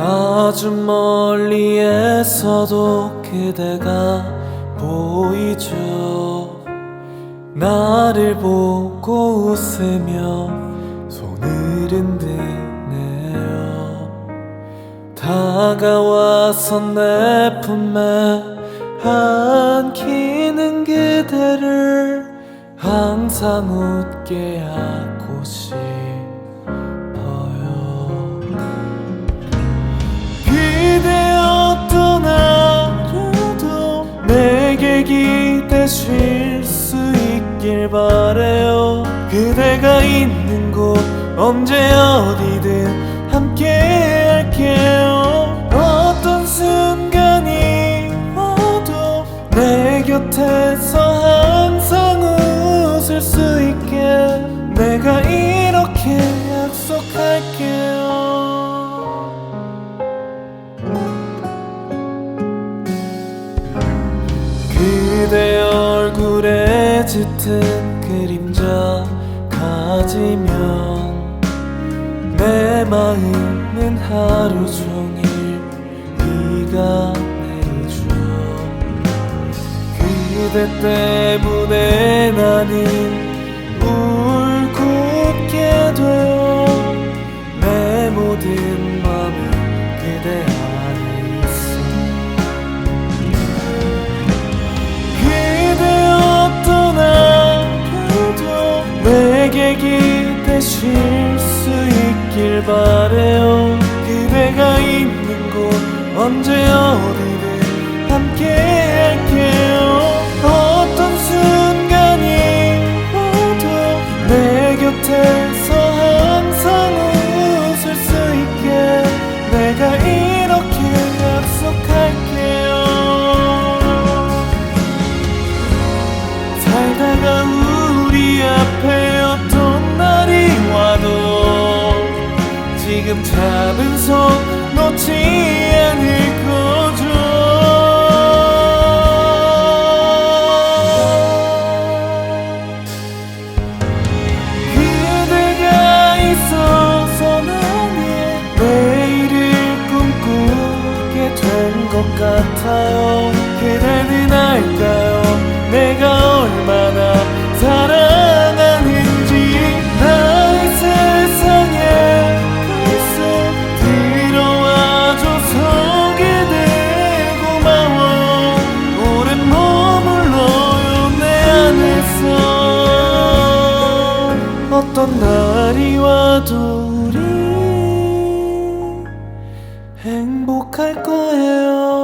아주 멀리에서도 그대가 보이죠. 나를 보고 웃으며 손을 흔드네요. 다가와서 내 품에 안기는 그대를 항상 웃게 하고 싶 내게 기대실 수 있길 바래요. 그대가 있는 곳 언제 어디든 함께 할게요. 어떤 순간이 와도 내 곁에서 항상 웃을 수 있게 그대 얼굴에 짙은 그림자 가지면 내 마음은 하루 종일 비가 내리죠 그대 때문에 나는 울고 웃게 돼요 내 모든 마음은 그대 안에 있길 바래요. 그대가 있는 곳 언제 어디 지금 잡은 손 놓지 않을 거죠. 그대가 있어서 나는 내일을 꿈꾸게 된 것 같아요. 그대 어떤 날이 와도 우리 행복할 거예요.